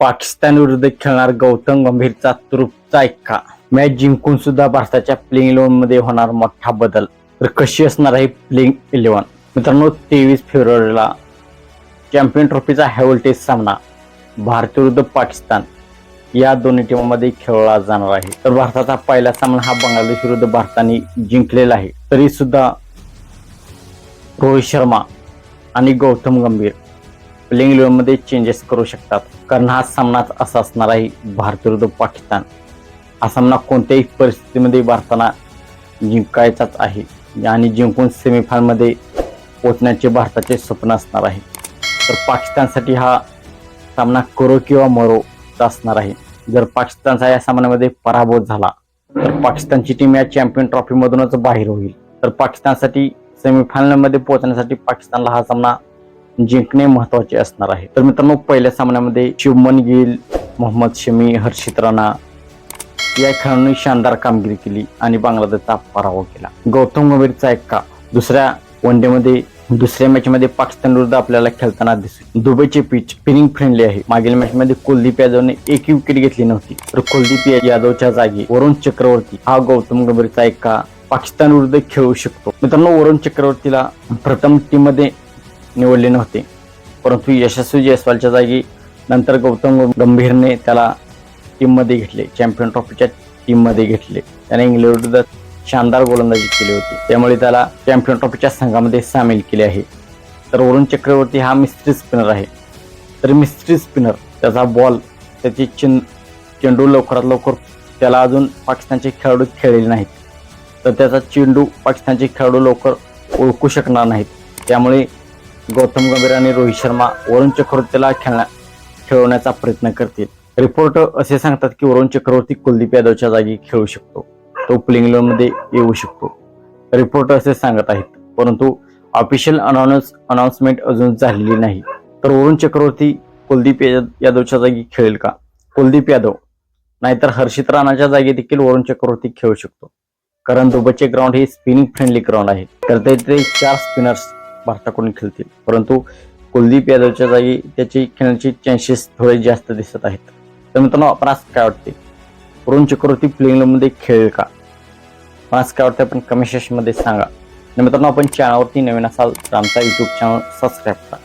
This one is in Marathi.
पाकिस्तान विरुद्ध खेळणार गौतम गंभीरचा तुरुपचा ऐक्का मॅच जिंकून सुद्धा भारताच्या प्लेइंग इलेव्हनमध्ये होणार मोठा बदल. तर कशी असणार आहे प्लेइंग इलेव्हन मित्रांनो तेवीस फेब्रुवारीला चॅम्पियन ट्रॉफीचा हाय सामना भारत विरुद्ध पाकिस्तान या दोन्ही टीमांमध्ये खेळला जाणार आहे. तर भारताचा पहिला सामना हा बांगलादेश विरुद्ध भारताने जिंकलेला आहे. तरी सुद्धा रोहित शर्मा आणि गौतम गंभीर प्लेइंग इलेव्हनमध्ये चेंजेस करू शकतात. कारण हा सामनाच असा असणार आहे भारत विरुद्ध पाकिस्तान. हा सामना कोणत्याही परिस्थितीमध्ये भारताला जिंकायचाच आहे. आणि जिंकून सेमीफायनलमध्ये पोचण्याचे भारताचे स्वप्न असणार आहे. तर पाकिस्तानसाठी हा सामना करो किंवा मरोचा असणार आहे. जर पाकिस्तानचा या सामन्यामध्ये पराभव झाला तर पाकिस्तानची टीम या चॅम्पियन ट्रॉफीमधूनच बाहेर होईल. तर पाकिस्तानसाठी सेमीफायनलमध्ये पोहोचण्यासाठी पाकिस्तानला हा सामना जिंकणे महत्त्वाचे असणार आहे. तर मित्रांनो पहिल्या सामन्यामध्ये शुभमन गिल मोहम्मद शमी हर्षित राणा या खेळाडूंनी शानदार कामगिरी केली आणि बांगलादेशचा पराभव केला. गौतम गंभीरचा एक्का दुसऱ्या वनडेमध्ये दुसऱ्या मॅच मध्ये पाकिस्तान विरुद्ध आपल्याला खेळताना दिसेल दुबईचे पिच स्पिनिंग फ्रेंडली आहे. मागील मॅच मध्ये कुलदीप यादवने एक विकेट घेतली नव्हती. तर कुलदीप यादवच्या जागी वरुण चक्रवर्ती हा गौतम गंभीरचा एक्का पाकिस्तान विरुद्ध खेळू शकतो. मित्रांनो वरुण चक्रवर्तीला प्रथम टीममध्ये निवडले नव्हते. परंतु यशस्वी जयस्वालच्या जागी नंतर गौतम गंभीरने त्याला टीममध्ये घेतले. चॅम्पियन ट्रॉफीच्या टीममध्ये घेतले. त्याने इंग्लंड शानदार गोलंदाजी केली होती. त्यामुळे त्याला चॅम्पियन ट्रॉफीच्या संघामध्ये सामील केले आहे. तर वरुण चक्रवर्ती हा मिस्त्री स्पिनर आहे. तर मिस्त्री स्पिनर त्याचा बॉल त्याची चिन चेंडू लवकरात लवकर त्याला अजून पाकिस्तानचे खेळाडू खेळलेले नाहीत. तर त्याचा चेंडू पाकिस्तानचे खेळाडू लवकर ओळखू शकणार नाहीत. त्यामुळे गौतम गंभीर आणि रोहित शर्मा वरुण चक्रवर्तीला खेळण्या खेळवण्याचा प्रयत्न करतील. रिपोर्ट असे सांगतात की वरुण चक्रवर्ती कुलदीप यादवच्या जागी खेळू शकतो. तो प्लेइंगमध्ये येऊ शकतो. रिपोर्ट असे सांगत आहेत. परंतु ऑफिशियल अनाउन्स अनाउन्समेंट अजून झालेली नाही. तर वरुण चक्रवर्ती कुलदीप यादवच्या जागी खेळेल का? कुलदीप यादव. नाहीतर हर्षित राणाच्या जागी देखील वरुण चक्रवर्ती खेळू शकतो. कारण दुबईचे ग्राउंड हे स्पिनिंग फ्रेंडली ग्राउंड आहे. तर ते चार स्पिनर्स भारताकडून खेळतील. परंतु कुलदीप यादवच्या जागी त्याची खेळण्याची चान्सेस थोडे जास्त दिसत आहेत. तर मित्रांनो आपण आज काय वाटते? वरुण चक्रवर्ती प्लेइंगमध्ये खेळेल का? आज काय वाटतं? आपण कमेंट सेक्शनमध्ये सांगा. मित्रांनो आपण चॅनलवरती नवीन असाल तर आमचा युट्यूब चॅनल सबस्क्राईब करा.